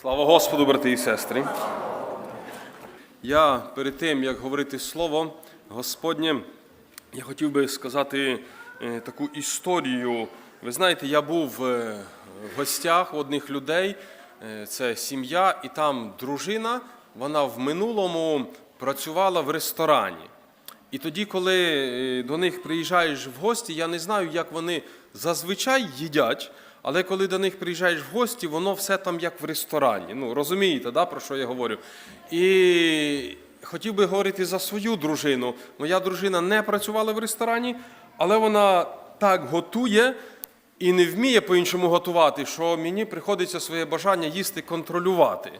Слава Господу, брати і сестри. Я перед тим, як говорити слово Господнє, я хотів би сказати е, таку історію. Ви знаєте, я був е, в гостях у одних людей, е, це сім'я, і там дружина, вона в минулому працювала в ресторані. І тоді, коли до них приїжджаєш в гості, я не знаю, як вони зазвичай їдять, але коли до них приїжджаєш в гості, воно все там як в ресторані. Ну, розумієте, да, про що я говорю? І хотів би говорити за свою дружину. Моя дружина не працювала в ресторані, але вона так готує і не вміє по-іншому готувати, що мені приходиться своє бажання їсти контролювати.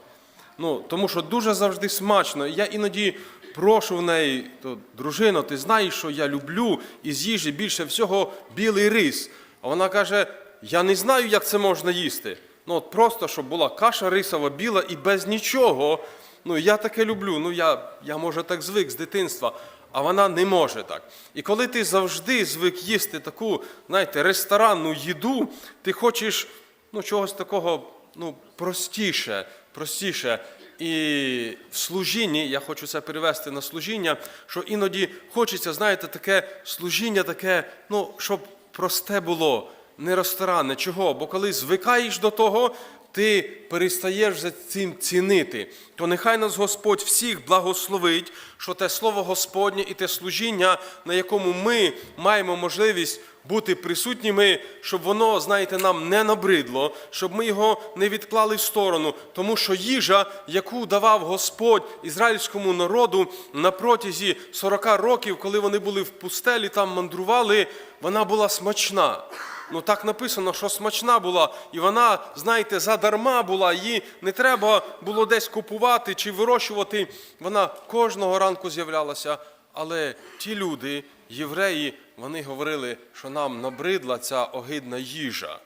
Ну, тому що дуже завжди смачно. Я іноді прошу в неї, то, дружино, ти знаєш, що я люблю із їжі більше всього білий рис. А вона каже: я не знаю, як це можна їсти. Ну, от просто, щоб була каша рисова, біла і без нічого. Ну, я таке люблю. Ну, я, я може так звик з дитинства. А вона не може так. І коли ти завжди звик їсти таку, знаєте, ресторанну їду, ти хочеш ну, чогось такого ну, простіше, простіше. І в служінні, я хочу це перевести на служіння, що іноді хочеться, знаєте, таке служіння, таке, ну, щоб просте було, не ресторанне. Чого? Бо коли звикаєш до того, ти перестаєш за цим цінити. То нехай нас Господь всіх благословить, що те слово Господнє і те служіння, на якому ми маємо можливість бути присутніми, щоб воно, знаєте, нам не набридло, щоб ми його не відклали в сторону, тому що їжа, яку давав Господь ізраїльському народу на протязі 40 років, коли вони були в пустелі, там мандрували, вона була смачна. Ну так написано, що смачна була, і вона, знаєте, задарма була, її не треба було десь купувати чи вирощувати. Вона кожного ранку з'являлася. Але ті люди, євреї, вони говорили, що нам набридла ця огидна їжа.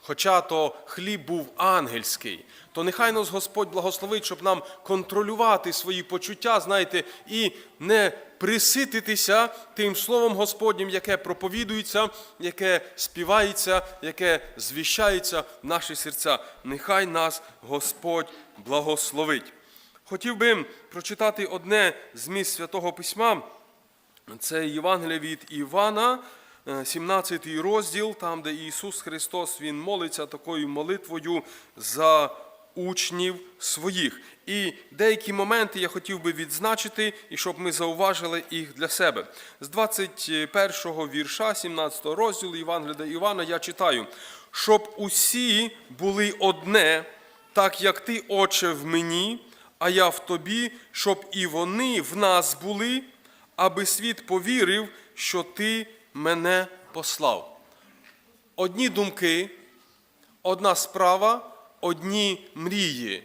Хоча то хліб був ангельський, то нехай нас Господь благословить, щоб нам контролювати свої почуття, знаєте, і не присититися тим словом Господнім, яке проповідується, яке співається, яке звіщається в наші серця. Нехай нас Господь благословить. Хотів би прочитати одне з місць Святого Письма. Це Євангелія від Івана, е, 17 розділ, там, де Ісус Христос Він молиться такою молитвою за учнів своїх. І деякі моменти я хотів би відзначити, і щоб ми зауважили їх для себе. З 21 вірша, 17 розділу Євангелія Івана я читаю, щоб усі були одне, так як ти, Отче, в мені, а я в тобі, щоб і вони в нас були, аби світ повірив, що ти мене послав. Одні думки, одна справа, одні мрії.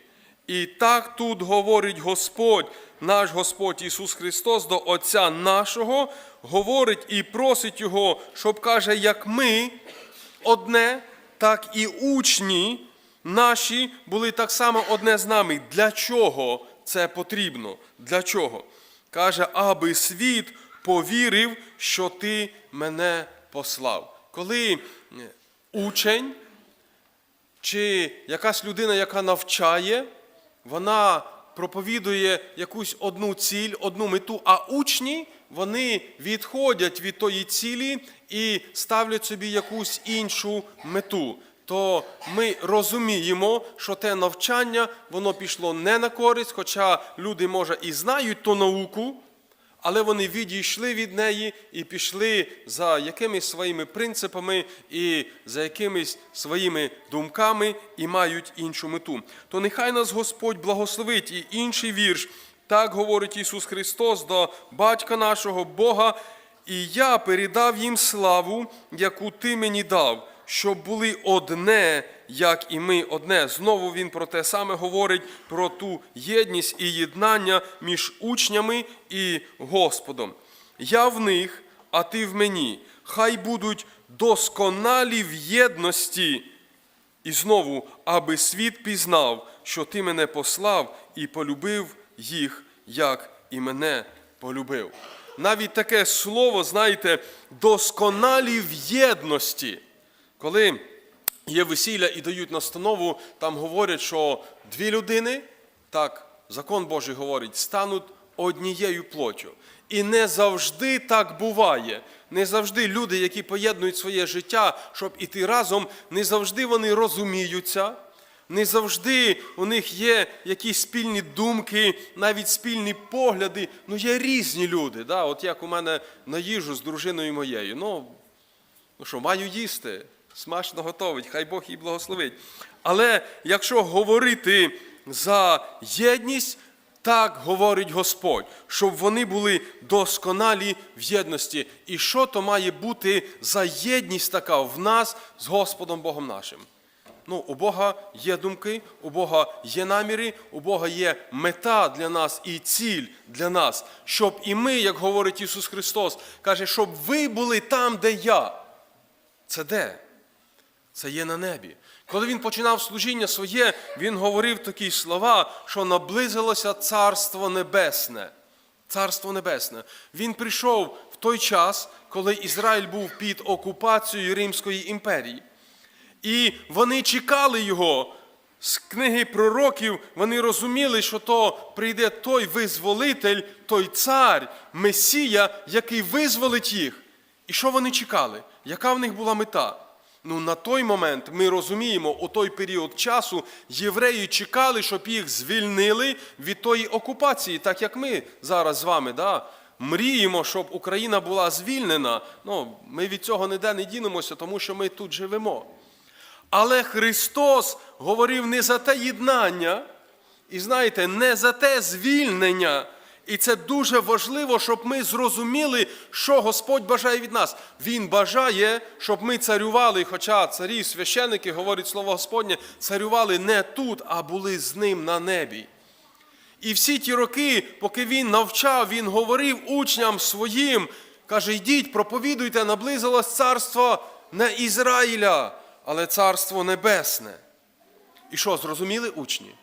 І так тут говорить Господь, наш Господь Ісус Христос до Отця нашого, говорить і просить Його, щоб каже, як ми одне, так і учні наші були так само одне з нами. Для чого це потрібно? Для чого? Каже, аби світ повірив, що ти мене послав. Коли учень чи якась людина, яка навчає, вона проповідує якусь одну ціль, одну мету, а учні вони відходять від тої цілі і ставлять собі якусь іншу мету. То ми розуміємо, що те навчання воно пішло не на користь, хоча люди, може, і знають ту науку, але вони відійшли від неї і пішли за якимись своїми принципами і за якимись своїми думками і мають іншу мету. То нехай нас Господь благословить і інший вірш. Так говорить Ісус Христос до Батька нашого Бога, і я передав їм славу, яку ти мені дав, щоб були одне, як і ми одне. Знову він про те саме говорить, про ту єдність і єднання між учнями і Господом. Я в них, а ти в мені. Хай будуть досконалі в єдності. І знову, аби світ пізнав, що ти мене послав і полюбив їх, як і мене полюбив. Навіть таке слово, знаєте, досконалі в єдності. Коли є весілля і дають настанову, там говорять, що дві людини, так, закон Божий говорить, стануть однією плоттю. І не завжди так буває. Не завжди люди, які поєднують своє життя, щоб іти разом, не завжди вони розуміються. Не завжди у них є якісь спільні думки, навіть спільні погляди. Ну, є різні люди. Да? От як у мене на їжу з дружиною моєю. Ну, ну що, маю їсти, смачно готовить, хай Бог їй благословить. Але якщо говорити за єдність, так говорить Господь, щоб вони були досконалі в єдності. І що то має бути за єдність така в нас з Господом Богом нашим? Ну, у Бога є думки, у Бога є наміри, у Бога є мета для нас і ціль для нас, щоб і ми, як говорить Ісус Христос, каже, щоб ви були там, де я. Це де? Це є на небі. Коли він починав служіння своє, він говорив такі слова, що наблизилося Царство Небесне. Царство Небесне. Він прийшов в той час, коли Ізраїль був під окупацією Римської імперії. І вони чекали його. З книги пророків вони розуміли, що то прийде той визволитель, той цар, Месія, який визволить їх. І що вони чекали? Яка в них була мета? Ну, на той момент ми розуміємо, у той період часу євреї чекали, щоб їх звільнили від тої окупації, так як ми зараз з вами. Да? Мріємо, щоб Україна була звільнена. Ну, ми від цього ніде не дінемося, тому що ми тут живемо. Але Христос говорив не за те єднання, і знаєте, не за те звільнення. І це дуже важливо, щоб ми зрозуміли, що Господь бажає від нас. Він бажає, щоб ми царювали, хоча царі, священники, говорить слово Господнє, царювали не тут, а були з ним на небі. І всі ті роки, поки він навчав, він говорив учням своїм, каже: йдіть, проповідуйте, наблизилось царство не Ізраїля, але царство небесне. І що, зрозуміли учні?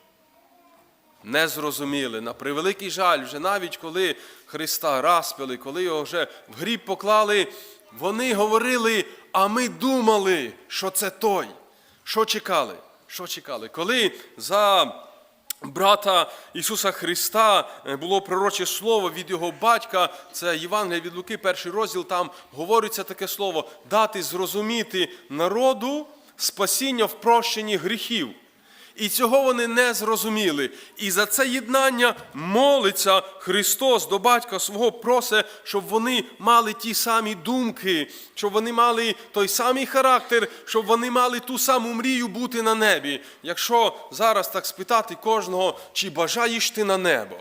Не зрозуміли. На превеликий жаль, вже навіть коли Христа розпили, коли його вже в гріб поклали, вони говорили, а ми думали, що це той. Що чекали? Що чекали? Коли за брата Ісуса Христа е, було пророче слово від його батька, це Євангелія від Луки, перший розділ, там говориться таке слово дати зрозуміти народу спасіння в прощенні гріхів. І цього вони не зрозуміли. І за це єднання молиться Христос до батька свого, просить, щоб вони мали ті самі думки, щоб вони мали той самий характер, щоб вони мали ту саму мрію бути на небі. Якщо зараз так спитати кожного, чи бажаєш ти на небо?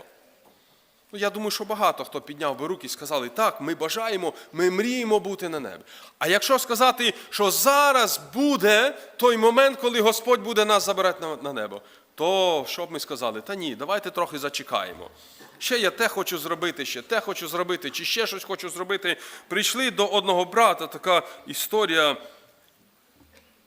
Ну, я думаю, що багато хто підняв би руки і сказали, так, ми бажаємо, ми мріємо бути на небі. А якщо сказати, що зараз буде той момент, коли Господь буде нас забирати на, небо, то що б ми сказали? Та ні, давайте трохи зачекаємо. Ще я те хочу зробити, ще те хочу зробити, чи ще щось хочу зробити. Прийшли до одного брата така історія,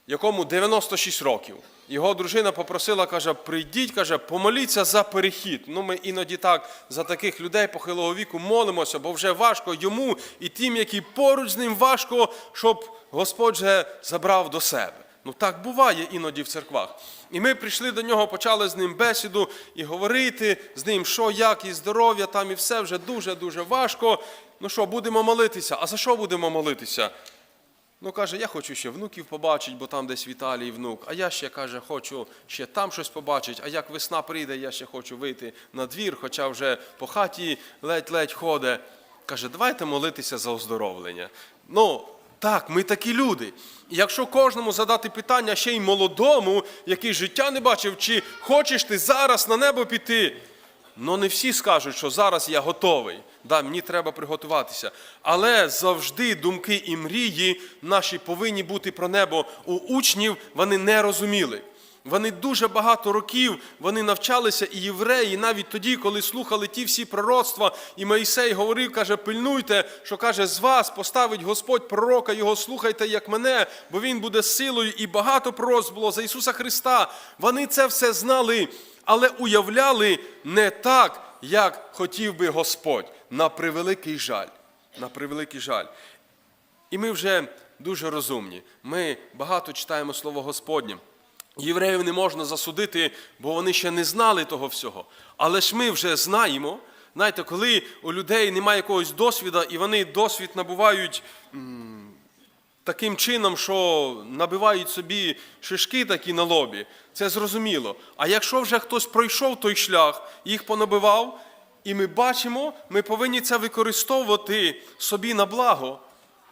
якому 96 років. Його дружина попросила, каже, прийдіть, каже, помоліться за перехід. Ну, ми іноді так за таких людей похилого віку молимося, бо вже важко йому і тим, які поруч з ним важко, щоб Господь же забрав до себе. Ну так буває іноді в церквах. І ми прийшли до нього, почали з ним бесіду і говорити з ним, що, як, і здоров'я, там і все вже дуже-дуже важко. Ну що, будемо молитися? А за що будемо молитися? Ну, каже, я хочу ще внуків побачити, бо там десь в Італії внук. А я ще, каже, хочу ще там щось побачити. А як весна прийде, я ще хочу вийти на двір, хоча вже по хаті ледь-ледь ходить. Каже, давайте молитися за оздоровлення. Ну, так, ми такі люди. І якщо кожному задати питання ще й молодому, який життя не бачив, чи хочеш ти зараз на небо піти, Ну, не всі скажуть, що зараз я готовий. Да, мені треба приготуватися. Але завжди думки і мрії наші повинні бути про небо. У учнів вони не розуміли. Вони дуже багато років вони навчалися, і євреї, навіть тоді, коли слухали ті всі пророцтва, і Моїсей говорив, каже, пильнуйте, що каже, з вас поставить Господь пророка, його слухайте, як мене, бо він буде силою, і багато пророцтв було за Ісуса Христа. Вони це все знали але уявляли не так, як хотів би Господь, на превеликий жаль. На превеликий жаль. І ми вже дуже розумні. Ми багато читаємо Слово Господнє. Євреїв не можна засудити, бо вони ще не знали того всього. Але ж ми вже знаємо. Знаєте, коли у людей немає якогось досвіду, і вони досвід набувають таким чином, що набивають собі шишки такі на лобі, це зрозуміло. А якщо вже хтось пройшов той шлях, їх понабивав, і ми бачимо, ми повинні це використовувати собі на благо.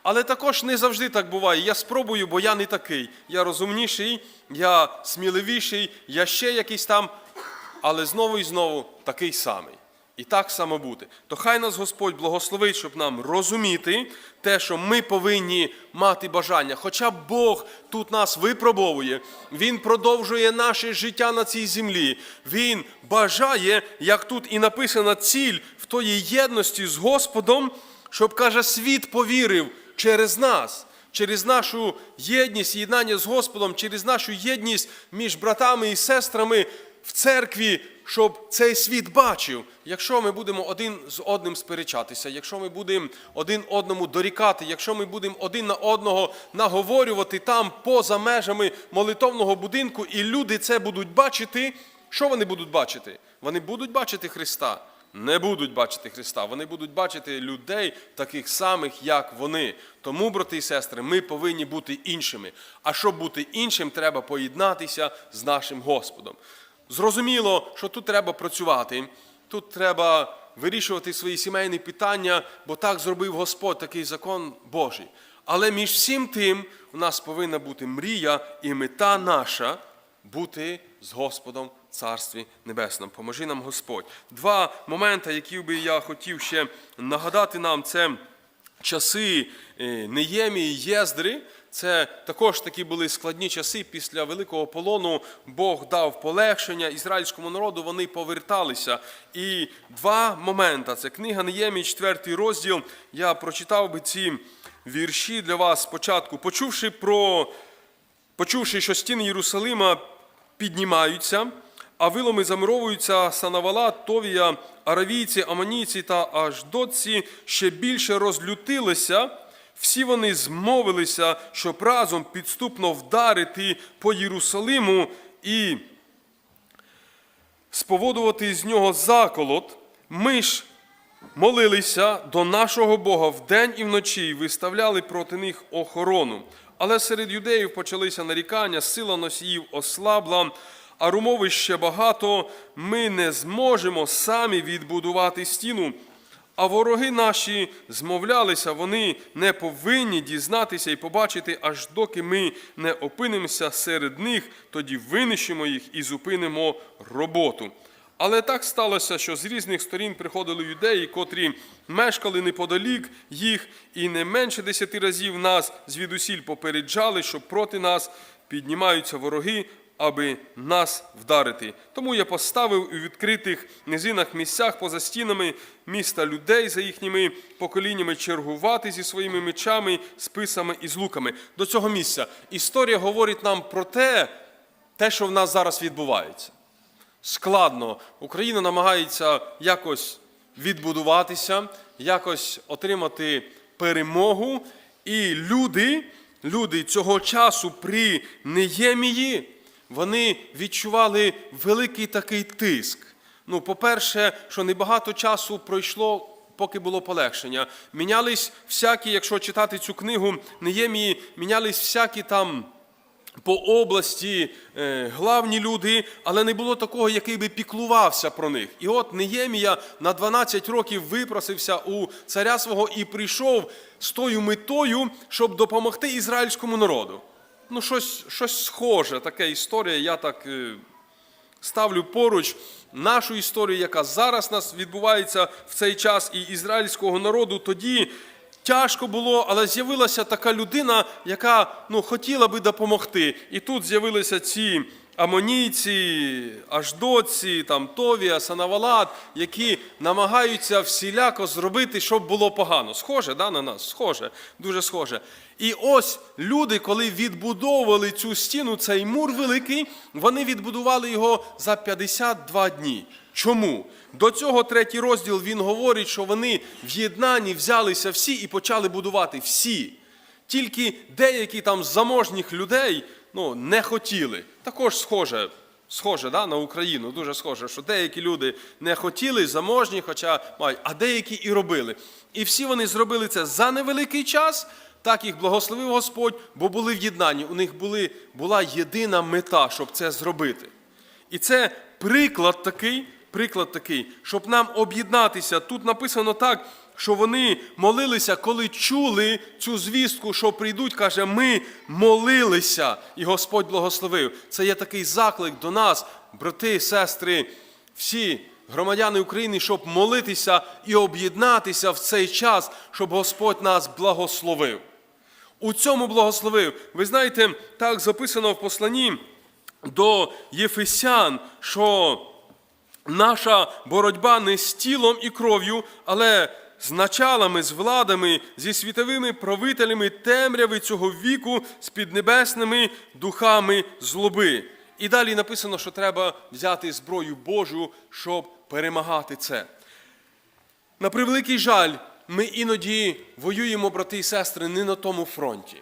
Але також не завжди так буває. Я спробую, бо я не такий. Я розумніший, я сміливіший, я ще якийсь там, але знову і знову такий самий. І так само бути. То хай нас Господь благословить, щоб нам розуміти те, що ми повинні мати бажання. Хоча Бог тут нас випробовує, Він продовжує наше життя на цій землі. Він бажає, як тут і написана ціль в тої єдності з Господом, щоб каже, світ повірив через нас, через нашу єдність, єднання з Господом, через нашу єдність між братами і сестрами в церкві, щоб цей світ бачив. Якщо ми будемо один з одним сперечатися, якщо ми будемо один одному дорікати, якщо ми будемо один на одного наговорювати там поза межами молитовного будинку, і люди це будуть бачити, що вони будуть бачити? Вони будуть бачити Христа не будуть бачити Христа, вони будуть бачити людей таких самих, як вони. Тому, брати і сестри, ми повинні бути іншими. А щоб бути іншим, треба поєднатися з нашим Господом. Зрозуміло, що тут треба працювати, тут треба вирішувати свої сімейні питання, бо так зробив Господь, такий закон Божий. Але між всім тим у нас повинна бути мрія і мета наша бути з Господом Царстві Небесному. Поможи нам Господь. Два моменти, які би я хотів ще нагадати нам, це часи е, Неємії, Єздри. Це також такі були складні часи після великого полону. Бог дав полегшення ізраїльському народу. Вони поверталися. І два моменти. Це книга Неємії, 4 розділ. Я прочитав би ці вірші для вас спочатку, почувши про Почувши, що стіни Єрусалима піднімаються, а виломи замуровуються Санавала, Товія, Аравійці, Аманійці та Аждотці ще більше розлютилися. Всі вони змовилися, щоб разом підступно вдарити по Єрусалиму і споводувати з нього заколот. Ми ж молилися до нашого Бога вдень і вночі і виставляли проти них охорону. Але серед юдеїв почалися нарікання, сила носіїв ослабла, а румови ще багато. Ми не зможемо самі відбудувати стіну. А вороги наші змовлялися, вони не повинні дізнатися і побачити, аж доки ми не опинимося серед них, тоді винищимо їх і зупинимо роботу. Але так сталося, що з різних сторін приходили юдеї, котрі мешкали неподалік їх, і не менше десяти разів нас звідусіль попереджали, що проти нас піднімаються вороги, аби нас вдарити. Тому я поставив у відкритих низинах місцях поза стінами міста людей за їхніми поколіннями чергувати зі своїми мечами, списами і з луками. До цього місця історія говорить нам про те, те, що в нас зараз відбувається складно. Україна намагається якось відбудуватися, якось отримати перемогу. І люди, люди цього часу при Неємії, вони відчували великий такий тиск. Ну, по-перше, що небагато часу пройшло. Поки було полегшення. Мінялись всякі, якщо читати цю книгу Неємії, мінялись всякі там по області е, главні люди, але не було такого, який би піклувався про них. І от Неємія на 12 років випросився у царя свого і прийшов з тою метою, щоб допомогти ізраїльському народу. Ну, щось, щось схоже, така історія. Я так е, ставлю поруч нашу історію, яка зараз нас відбувається в цей час і ізраїльського народу. Тоді тяжко було, але з'явилася така людина, яка ну, хотіла би допомогти. І тут з'явилися ці амонійці, аждоці, там, Товія, Санавалат, які намагаються всіляко зробити, щоб було погано. Схоже да, на нас? Схоже, дуже схоже. І ось люди, коли відбудовували цю стіну, цей мур великий, вони відбудували його за 52 дні. Чому? До цього третій розділ він говорить, що вони в єднанні взялися всі і почали будувати всі. Тільки деякі там заможніх людей ну, не хотіли. Також схоже, схоже да, на Україну, дуже схоже, що деякі люди не хотіли, заможні, хоча мають, а деякі і робили. І всі вони зробили це за невеликий час, так їх благословив Господь, бо були в єднанні. У них були, була єдина мета, щоб це зробити. І це приклад такий, приклад такий, щоб нам об'єднатися. Тут написано так, що вони молилися, коли чули цю звістку, що прийдуть, каже, ми молилися, і Господь благословив. Це є такий заклик до нас, брати, сестри, всі громадяни України, щоб молитися і об'єднатися в цей час, щоб Господь нас благословив. У цьому благословив. Ви знаєте, так записано в посланні до Єфесян, що наша боротьба не з тілом і кров'ю, але з началами, з владами, зі світовими правителями темряви цього віку, з піднебесними духами злоби. І далі написано, що треба взяти зброю Божу, щоб перемагати це. На превеликий жаль, ми іноді воюємо, брати і сестри, не на тому фронті.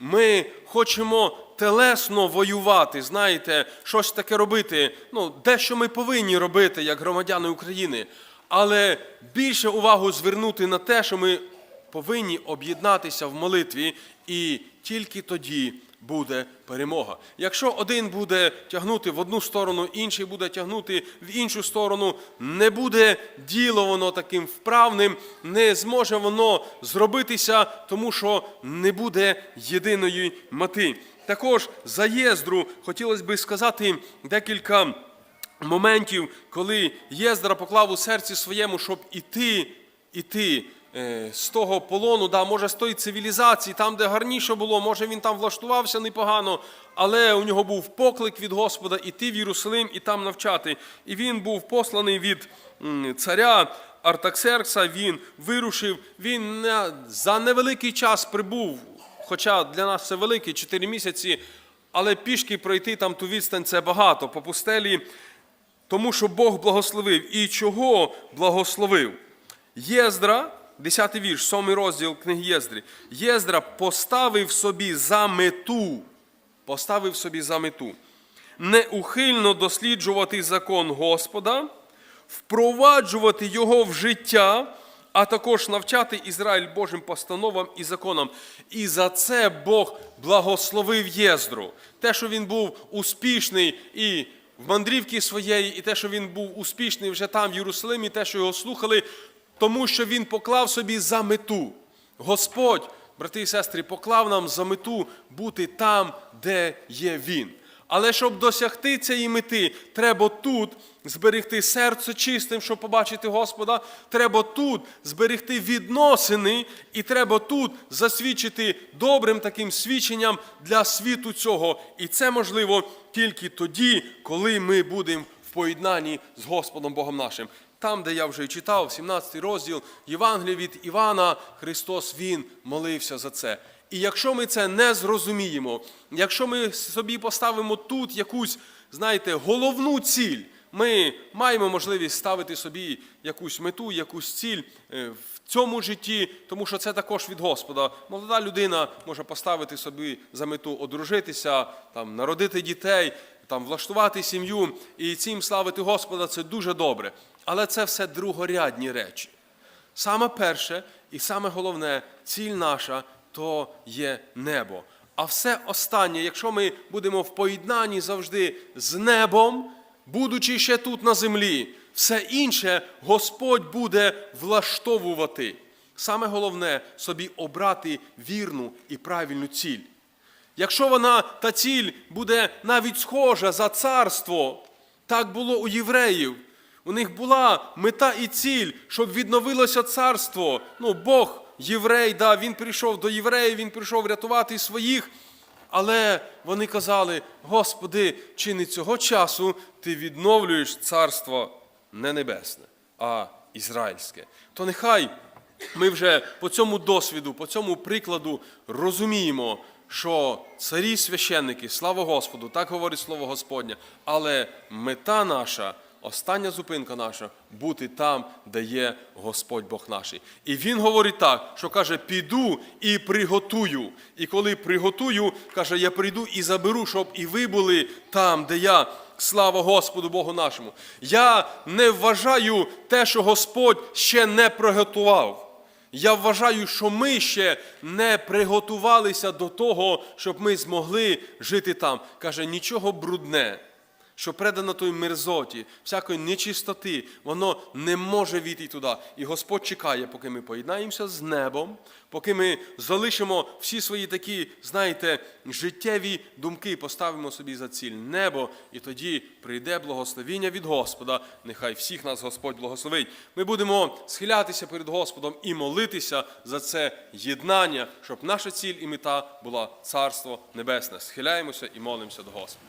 Ми хочемо телесно воювати, знаєте, щось таке робити. Ну, дещо ми повинні робити, як громадяни України, але більше увагу звернути на те, що ми повинні об'єднатися в молитві, і тільки тоді буде перемога. Якщо один буде тягнути в одну сторону, інший буде тягнути в іншу сторону, не буде діло воно таким вправним, не зможе воно зробитися, тому що не буде єдиної мети. Також за Єздру хотілося би сказати декілька моментів, коли Єздра поклав у серці своєму, щоб іти, іти е, з того полону, да, може з тої цивілізації, там, де гарніше було, може він там влаштувався непогано, але у нього був поклик від Господа іти в Єрусалим і там навчати. І він був посланий від царя Артаксеркса, він вирушив, він за невеликий час прибув, хоча для нас це великий, 4 місяці, але пішки пройти там ту відстань це багато. По пустелі тому що Бог благословив. І чого благословив? Єздра, 10 вірш, 7 розділ книги Єздри. Єздра поставив собі за мету, поставив собі за мету неухильно досліджувати закон Господа, впроваджувати його в життя, а також навчати Ізраїль Божим постановам і законам. І за це Бог благословив Єздру. Те, що він був успішний і в мандрівці своєї, і те, що він був успішний вже там, в Єрусалимі, те, що його слухали, тому що він поклав собі за мету. Господь, брати і сестри, поклав нам за мету бути там, де є Він. Але щоб досягти цієї мети, треба тут зберегти серце чистим, щоб побачити Господа. Треба тут зберегти відносини, і треба тут засвідчити добрим таким свідченням для світу цього. І це можливо тільки тоді, коли ми будемо в поєднанні з Господом Богом нашим. Там, де я вже читав, 17 розділ Євангелія від Івана, Христос Він молився за це. І якщо ми це не зрозуміємо, якщо ми собі поставимо тут якусь, знаєте, головну ціль, ми маємо можливість ставити собі якусь мету, якусь ціль е, в цьому житті, тому що це також від Господа. Молода людина може поставити собі за мету одружитися, там, народити дітей, там, влаштувати сім'ю і цим славити Господа це дуже добре. Але це все другорядні речі. Саме перше і саме головне ціль наша то є небо. А все останнє, якщо ми будемо в поєднанні завжди з небом, будучи ще тут на землі, все інше Господь буде влаштовувати. Саме головне собі обрати вірну і правильну ціль. Якщо вона та ціль буде навіть схожа за царство, так було у євреїв. У них була мета і ціль, щоб відновилося царство. Ну, Бог єврей, да, він прийшов до євреїв, він прийшов рятувати своїх. Але вони казали: Господи, чи не цього часу ти відновлюєш царство не небесне, а ізраїльське? То нехай ми вже по цьому досвіду, по цьому прикладу розуміємо, що царі священники, слава Господу, так говорить слово Господнє, але мета наша остання зупинка наша бути там, де є Господь Бог наш. І він говорить так, що каже: піду і приготую. І коли приготую, каже, я прийду і заберу, щоб і ви були там, де я. Слава Господу Богу нашому. Я не вважаю те, що Господь ще не приготував. Я вважаю, що ми ще не приготувалися до того, щоб ми змогли жити там. Каже, нічого брудне, що предано той мерзоті, всякої нечистоти, воно не може війти туди. І Господь чекає, поки ми поєднаємося з небом, поки ми залишимо всі свої такі, знаєте, життєві думки, поставимо собі за ціль небо, і тоді прийде благословіння від Господа. Нехай всіх нас Господь благословить. Ми будемо схилятися перед Господом і молитися за це єднання, щоб наша ціль і мета була Царство Небесне. Схиляємося і молимося до Господа.